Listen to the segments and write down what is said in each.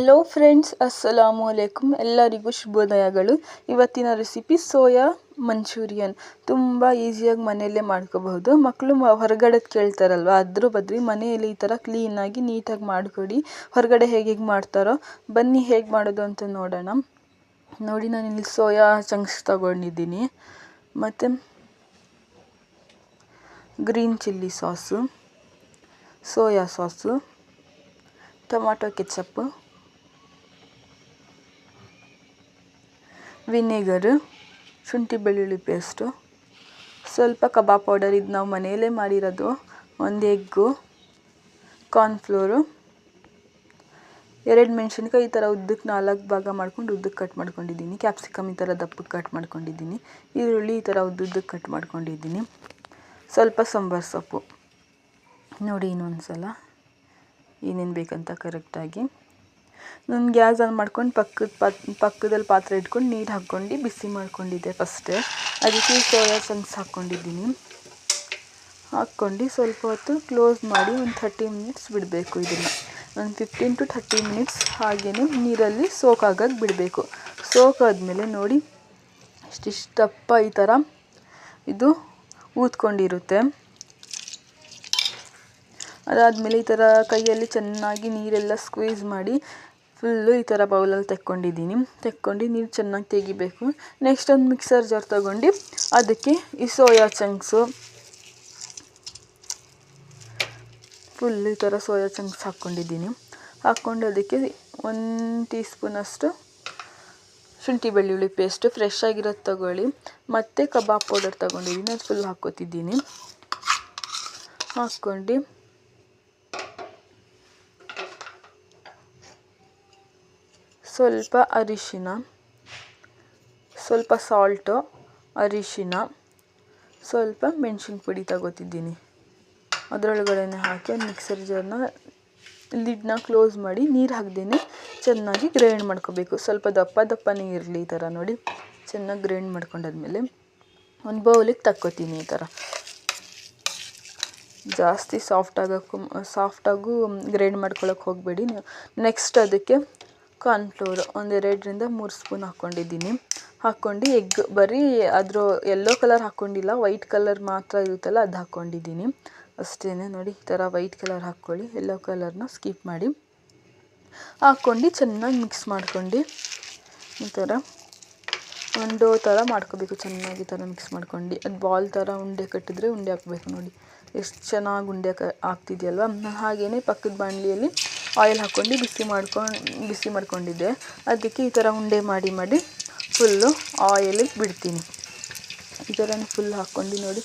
Hello friends ಅಸ್ಸಲಾಮು ಅಲೈಕುಮ್ ಎಲ್ಲರಿಗೂ ಶುಭೋದಯಗಳು. ಇವತ್ತಿನ recipe soya manchurian. ತುಂಬ ಈಸಿಯಾಗಿ ಮನೆಯಲ್ಲೇ ಮಾಡ್ಕೋಬಹುದು. ಮಕ್ಕಳು ಹೊರಗಡೆ ಕೇಳ್ತಾರಲ್ವ, ಅದ್ರ ಬದಲು ಮನೆಯಲ್ಲಿ ಈ ಥರ ಕ್ಲೀನಾಗಿ ನೀಟಾಗಿ ಮಾಡಿಕೊಡಿ. ಹೊರಗಡೆ ಹೇಗೆ ಹೇಗೆ ಮಾಡ್ತಾರೋ, ಬನ್ನಿ ಹೇಗೆ ಮಾಡೋದು ಅಂತ ನೋಡೋಣ. ನೋಡಿ, ನಾನು ಇಲ್ಲಿ ಸೋಯಾ ಚಂಕ್ಸ್ ತಗೊಂಡಿದ್ದೀನಿ. ಮತ್ತು green chilli sauce soya sauce tomato ketchup vinegar, ಶುಂಠಿ ಬೆಳ್ಳುಳ್ಳಿ ಪೇಸ್ಟು, ಸ್ವಲ್ಪ ಕಬಾಬ್ ಪೌಡರ್ ಇದು ನಾವು ಮನೆಯಲ್ಲೇ ಮಾಡಿರೋದು. ಒಂದು ಎಗ್ಗು ಕಾರ್ನ್ಫ್ಲೋರು ಎರಡು ಮೆಣಸಿನ್ಕಾಯಿ ಈ ಥರ ಉದ್ದಕ್ಕೆ ನಾಲ್ಕು ಭಾಗ ಮಾಡ್ಕೊಂಡು ಉದ್ದಕ್ಕೆ ಕಟ್ ಮಾಡ್ಕೊಂಡಿದ್ದೀನಿ. ಕ್ಯಾಪ್ಸಿಕಮ್ ಈ ಥರ ದಪ್ಪಕ್ಕೆ ಕಟ್ ಮಾಡ್ಕೊಂಡಿದ್ದೀನಿ. ಈರುಳ್ಳಿ ಈ ಥರ ಉದ್ದುದ್ದಕ್ಕೆ ಕಟ್ ಮಾಡ್ಕೊಂಡಿದ್ದೀನಿ. ಸ್ವಲ್ಪ ಸಾಂಬಾರು ಸೊಪ್ಪು. ನೋಡಿ ಇನ್ನೊಂದು ಸಲ ಏನೇನು ಬೇಕಂತ ಕರೆಕ್ಟಾಗಿ ನಾನು ಗ್ಯಾಸ್ ಆನ್ ಮಾಡ್ಕೊಂಡು ಪಕ್ಕದ ಪಾತ್ ಪಕ್ಕದಲ್ಲಿ ಪಾತ್ರೆ ಇಟ್ಕೊಂಡು ನೀರು ಹಾಕ್ಕೊಂಡು ಬಿಸಿ ಮಾಡ್ಕೊಂಡಿದ್ದೆ ಫಸ್ಟೇ. ಅದಕ್ಕೆ ಸೋಯಾ ಸಂಗ್ಸ್ ಹಾಕ್ಕೊಂಡಿದ್ದೀನಿ ಹಾಕ್ಕೊಂಡು ಸ್ವಲ್ಪ ಹೊತ್ತು ಕ್ಲೋಸ್ ಮಾಡಿ ಒಂದು ಥರ್ಟಿ ಮಿನಿಟ್ಸ್ ಬಿಡಬೇಕು ಇದನ್ನು. ಒಂದು ಫಿಫ್ಟೀನ್ ಟು ಥರ್ಟಿ ಮಿನಿಟ್ಸ್ ಹಾಗೆಯೇ ನೀರಲ್ಲಿ ಸೋಕಾಗಕ್ಕೆ ಬಿಡಬೇಕು. ಸೋಕಾದ್ಮೇಲೆ ನೋಡಿ ಇಷ್ಟಿಷ್ಟಪ್ಪ ಈ ಥರ ಇದು ಊದ್ಕೊಂಡಿರುತ್ತೆ. ಅದಾದಮೇಲೆ ಈ ಥರ ಕೈಯಲ್ಲಿ ಚೆನ್ನಾಗಿ ನೀರೆಲ್ಲ ಸ್ಕ್ವೀಸ್ ಮಾಡಿ ಫುಲ್ಲು ಈ ಥರ ಬೌಲಲ್ಲಿ ತೆಕ್ಕೊಂಡಿದ್ದೀನಿ. ತೆಕ್ಕೊಂಡು ನೀರು ಚೆನ್ನಾಗಿ ತೆಗಿಬೇಕು. ನೆಕ್ಸ್ಟ್ ಒಂದು ಮಿಕ್ಸರ್ ಜಾರ್ ತೊಗೊಂಡು ಅದಕ್ಕೆ ಈ ಸೋಯಾ ಚಂಕ್ಸು ಫುಲ್ ಈ ಥರ ಸೋಯಾ ಚಂಕ್ಸ್ ಹಾಕ್ಕೊಂಡಿದ್ದೀನಿ ಹಾಕ್ಕೊಂಡು ಅದಕ್ಕೆ ಒಂದು ಟೀ ಸ್ಪೂನಷ್ಟು ಶುಂಠಿ ಬೆಳ್ಳುಳ್ಳಿ ಪೇಸ್ಟ್ ಫ್ರೆಶ್ ಆಗಿರೋದು ತಗೊಳ್ಳಿ. ಮತ್ತು ಕಬಾಬ್ ಪೌಡರ್ ತೊಗೊಂಡಿದ್ದೀನಿ. ಅದು ಫುಲ್ ಹಾಕ್ಕೊತಿದ್ದೀನಿ. ಹಾಕ್ಕೊಂಡು ಸ್ವಲ್ಪ ಅರಿಶಿನ, ಸ್ವಲ್ಪ ಸಾಲ್ಟು, ಅರಿಶಿನ, ಸ್ವಲ್ಪ ಮೆಣಸಿನ ಪುಡಿ ತಗೋತಿದ್ದೀನಿ. ಅದರೊಳಗಡೆ ಹಾಕಿ ಮಿಕ್ಸರ್ ಜಾರ್ನ ಲಿಡ್ನ ಕ್ಲೋಸ್ ಮಾಡಿ ನೀರು ಹಾಕ್ದೇ ಚೆನ್ನಾಗಿ ಗ್ರೈಂಡ್ ಮಾಡ್ಕೋಬೇಕು. ಸ್ವಲ್ಪ ದಪ್ಪ ದಪ್ಪನೇ ಇರಲಿ ಈ ಥರ ನೋಡಿ. ಚೆನ್ನಾಗಿ ಗ್ರೈಂಡ್ ಮಾಡ್ಕೊಂಡಾದ್ಮೇಲೆ ಒಂದು ಬೌಲಿಗೆ ತಕ್ಕೋತೀನಿ ಈ ಥರ. ಜಾಸ್ತಿ ಸಾಫ್ಟ್ ಆಗೋಕ್ಕೂ, ಸಾಫ್ಟಾಗೂ ಗ್ರೈಂಡ್ ಮಾಡ್ಕೊಳ್ಳೋಕೆ ಹೋಗಬೇಡಿ ನೆಕ್ಸ್ಟ್ ಅದಕ್ಕೆ ಕಾರ್ನ್ಫ್ಲೋರ್ ಒಂದು ಎರಡರಿಂದ ಮೂರು ಸ್ಪೂನ್ ಹಾಕ್ಕೊಂಡಿದ್ದೀನಿ. ಹಾಕ್ಕೊಂಡು ಎಗ್ ಬರೀ ಅದರ ಯೆಲ್ಲೋ ಕಲರ್ ಹಾಕ್ಕೊಂಡಿಲ್ಲ ವೈಟ್ ಕಲರ್ ಮಾತ್ರ ಇರುತ್ತಲ್ಲ ಅದು ಹಾಕ್ಕೊಂಡಿದ್ದೀನಿ. ಅಷ್ಟೇ ನೋಡಿ, ಈ ಥರ ವೈಟ್ ಕಲರ್ ಹಾಕ್ಕೊಳ್ಳಿ ಯೆಲ್ಲೋ ಕಲರ್ನ ಸ್ಕಿಪ್ ಮಾಡಿ. ಹಾಕ್ಕೊಂಡು ಚೆನ್ನಾಗಿ ಮಿಕ್ಸ್ ಮಾಡ್ಕೊಂಡು ಈ ಥರ ಒಂದು ಥರ ಮಾಡ್ಕೋಬೇಕು, ಚೆನ್ನಾಗಿ ಥರ ಮಿಕ್ಸ್ ಮಾಡ್ಕೊಂಡು. ಅದು ಬಾಲ್ ಥರ ಉಂಡೆ ಕಟ್ಟಿದ್ರೆ ಉಂಡೆ ಹಾಕಬೇಕು ನೋಡಿ. ಎಷ್ಟು ಚೆನ್ನಾಗಿ ಉಂಡೆ ಕ ಆಗ್ತಿದೆಯಲ್ವ? ಹಾಗೆಯೇ ಪಕ್ಕದ ಬಾಣಲಿಯಲ್ಲಿ ಆಯಿಲ್ ಹಾಕ್ಕೊಂಡು ಬಿಸಿ ಮಾಡ್ಕೊಂಡು, ಬಿಸಿ ಮಾಡ್ಕೊಂಡಿದ್ದೆ. ಅದಕ್ಕೆ ಈ ಥರ ಉಂಡೆ ಮಾಡಿ ಮಾಡಿ ಫುಲ್ಲು ಆಯಿಲಿಗೆ ಬಿಡ್ತೀನಿ. ಈ ಥರ ಫುಲ್ ಹಾಕ್ಕೊಂಡು ನೋಡಿ.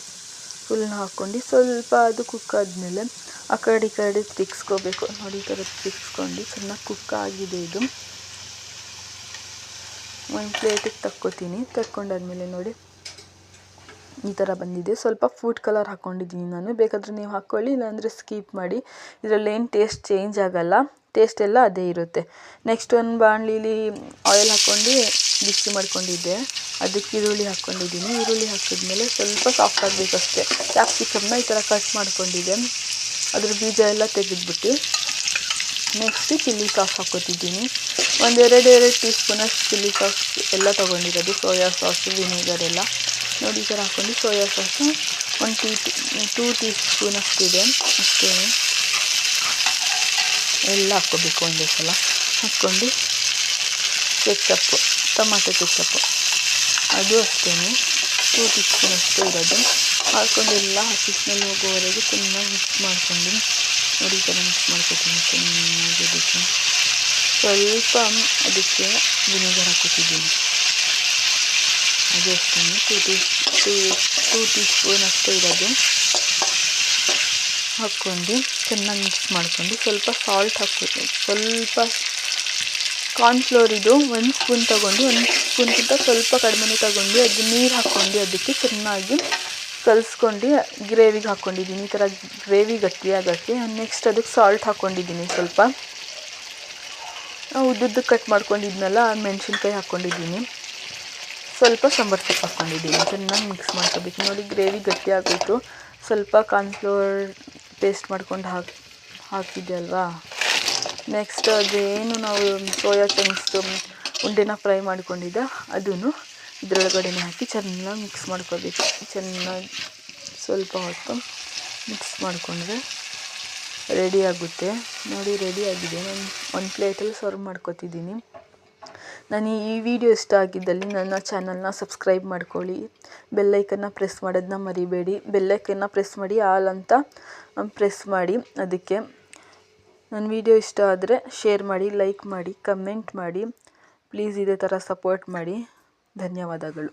ಫುಲ್ನ ಹಾಕ್ಕೊಂಡು ಸ್ವಲ್ಪ ಅದು ಕುಕ್ ಆದಮೇಲೆ ಆ ಕಡೆ ಈ ಕಡೆ ತಿಕ್ಸ್ಕೋಬೇಕು. ನೋಡಿ ಈ ಥರ ತಿಕ್ಸ್ಕೊಂಡು ಚೆನ್ನಾಗಿ ಕುಕ್ ಆಗಿದೆ ಇದು. ಒಂದು ಪ್ಲೇಟಿಗೆ ತಕ್ಕೊತೀನಿ. ತಕ್ಕೊಂಡಾದ್ಮೇಲೆ ನೋಡಿ. ಈ ಥರ ಬಂದಿದೆ. ಸ್ವಲ್ಪ ಫುಡ್ ಕಲರ್ ಹಾಕ್ಕೊಂಡಿದ್ದೀನಿ ನಾನು. ಬೇಕಾದರೆ ನೀವು ಹಾಕ್ಕೊಳ್ಳಿ, ಇಲ್ಲಾಂದರೆ ಸ್ಕಿಪ್ ಮಾಡಿ. ಇದರಲ್ಲಿ ಏನು ಟೇಸ್ಟ್ ಚೇಂಜ್ ಆಗೋಲ್ಲ. ಟೇಸ್ಟ್ ಎಲ್ಲ ಅದೇ ಇರುತ್ತೆ. ನೆಕ್ಸ್ಟ್ ಒಂದು ಬಾಣಲಿಲಿ ಆಯಿಲ್ ಹಾಕ್ಕೊಂಡು ಬಿಸಿ ಮಾಡ್ಕೊಂಡಿದ್ದೆ. ಅದಕ್ಕೆ ಈರುಳ್ಳಿ ಹಾಕ್ಕೊಂಡಿದ್ದೀನಿ. ಈರುಳ್ಳಿ ಹಾಕಿದ್ಮೇಲೆ ಸ್ವಲ್ಪ ಸಾಫ್ಟ್ ಆಗಬೇಕು ಅಷ್ಟೇ ಕ್ಯಾಪ್ಸಿಕಮ್ನ ಈ ಥರ ಕಟ್ ಮಾಡ್ಕೊಂಡಿದ್ದೆ. ಅದ್ರ ಬೀಜ ಎಲ್ಲ ತೆಗೆದ್ಬಿಟ್ಟು ನೆಕ್ಸ್ಟ್ ಚಿಲ್ಲಿ ಸಾಸ್ ಹಾಕ್ಕೊತಿದ್ದೀನಿ. ಒಂದೆರಡು ಎರಡು ಟೀ ಸ್ಪೂನಷ್ಟು ಚಿಲ್ಲಿ ಸಾಸ್ ಎಲ್ಲ ತೊಗೊಂಡಿರೋದು. ಸೋಯಾ ಸಾಸು ವಿನೆಗರ್ ಎಲ್ಲ. ನೋಡಿ ಈ ಥರ ಹಾಕ್ಕೊಂಡು ಸೋಯಾ ಸಾಸು ಒಂದು ಟೀ ಟೂ ಟೀ ಸ್ಪೂನ್ ಅಷ್ಟಿದೆ ಅಷ್ಟೇ. ಎಲ್ಲ ಹಾಕ್ಕೋಬೇಕು ಒಂದೇ ಸಲ. ಹಾಕ್ಕೊಂಡು ಕೆಚ್ಚಪ್ಪು ಟೊಮಾಟೊ ಕೆಚ್ಚಪ್ಪು ಅದು ಅಷ್ಟೇ. ಟೂ ಟೀ ಸ್ಪೂನ್ ಅಷ್ಟೇ ಇರೋದು. ಹಾಕ್ಕೊಂಡು ಎಲ್ಲ ಹಸಿ ಸ್ಮೆಲ್ ಹೋಗೋವರೆಗೆ ಚೆನ್ನಾಗಿ ಮಿಕ್ಸ್ ಮಾಡ್ಕೊಂಡು ನೋಡಿ ಈ ಥರ ಮಿಕ್ಸ್ ಮಾಡ್ಕೊತೀನಿ. ಚೆನ್ನಾಗಿ ಸ್ವಲ್ಪ ಅದಕ್ಕೆ ವಿನೆಗರ್ ಹಾಕೋತಿದ್ದೀನಿ ಅಷ್ಟೇ two tea two two teaspoon ಅಷ್ಟೇ ಇರೋದು ಹಾಕ್ಕೊಂಡು ಚೆನ್ನಾಗಿ ಮಿಕ್ಸ್ ಮಾಡ್ಕೊಂಡು ಸ್ವಲ್ಪ ಸಾಲ್ಟ್ ಹಾಕ್ಬೇಕು ಸ್ವಲ್ಪ ಕಾರ್ನ್ಫ್ಲೋರ್ ಇದು ಒಂದು ಸ್ಪೂನ್ ತೊಗೊಂಡು ಒಂದು ಸ್ಪೂನ್ಗಿಂತ ಸ್ವಲ್ಪ ಕಡಿಮೆನೇ ತಗೊಂಡು ಅದು ನೀರು ಹಾಕ್ಕೊಂಡು ಅದಕ್ಕೆ ಚೆನ್ನಾಗಿ ಕಲಿಸ್ಕೊಂಡು ಗ್ರೇವಿಗೆ ಹಾಕ್ಕೊಂಡಿದ್ದೀನಿ. ಈ ಥರ ಗ್ರೇವಿ ಗಟ್ಟಿ ಆಗೋಕ್ಕೆ ನೆಕ್ಸ್ಟ್ ಅದಕ್ಕೆ ಸಾಲ್ಟ್ ಹಾಕ್ಕೊಂಡಿದ್ದೀನಿ ಸ್ವಲ್ಪ. ಉದ್ದುದ್ದು ಕಟ್ ಮಾಡ್ಕೊಂಡಿದ್ನಲ್ಲ ಮೆಣಸಿನ್ಕಾಯಿ ಹಾಕ್ಕೊಂಡಿದ್ದೀನಿ. ಸ್ವಲ್ಪ ಸಾಂಬಾರು ಸೊಪ್ಪು ಹಾಕ್ಕೊಂಡಿದ್ದೀನಿ. ಚೆನ್ನಾಗಿ ಮಿಕ್ಸ್ ಮಾಡ್ಕೋಬೇಕು. ನೋಡಿ ಗ್ರೇವಿ ಗಟ್ಟಿ ಆಗಬೇಕು ಸ್ವಲ್ಪ ಕಾರ್ನ್ಫ್ಲೋರ್ ಪೇಸ್ಟ್ ಮಾಡ್ಕೊಂಡು ಹಾಕಿ, ಹಾಕಿದ್ದೆ ಅಲ್ವಾ? ನೆಕ್ಸ್ಟ್ ಅದೇನು ನಾವು ಸೋಯಾ ಚಂಕ್ಸ್ದು ಉಂಡೆನ ಫ್ರೈ ಮಾಡ್ಕೊಂಡಿದ್ದೆ, ಅದನ್ನು ಇದರೊಳಗಡೆನೆ ಹಾಕಿ ಚೆನ್ನಾಗಿ ಮಿಕ್ಸ್ ಮಾಡ್ಕೋಬೇಕು. ಚೆನ್ನಾಗಿ ಸ್ವಲ್ಪ ಹೊತ್ತು ಮಿಕ್ಸ್ ಮಾಡಿಕೊಂಡ್ರೆ ರೆಡಿ ಆಗುತ್ತೆ. ನೋಡಿ ರೆಡಿ ಆಗಿದೆ. ನಾನು ಒಂದು ಪ್ಲೇಟಲ್ಲಿ ಸರ್ವ್ ಮಾಡ್ಕೊತಿದ್ದೀನಿ. ನಾನು ಈ ವಿಡಿಯೋ ಇಷ್ಟ ಆಗಿದ್ದಲ್ಲಿ ನನ್ನ ಚಾನಲ್ನ ಸಬ್ಸ್ಕ್ರೈಬ್ ಮಾಡ್ಕೊಳ್ಳಿ. ಬೆಲ್ಲೈಕನ್ನ ಪ್ರೆಸ್ ಮಾಡೋದನ್ನ ಮರಿಬೇಡಿ. ಬೆಲ್ಲೈಕನ್ನ ಪ್ರೆಸ್ ಮಾಡಿ ಆಲ್ ಅಂತ ಪ್ರೆಸ್ ಮಾಡಿ. ಅದಕ್ಕೆ ನನ್ನ ವಿಡಿಯೋ ಇಷ್ಟ ಆದರೆ ಶೇರ್ ಮಾಡಿ ಲೈಕ್ ಮಾಡಿ ಕಮೆಂಟ್ ಮಾಡಿ. ಪ್ಲೀಸ್ ಇದೇ ಥರ ಸಪೋರ್ಟ್ ಮಾಡಿ. ಧನ್ಯವಾದಗಳು.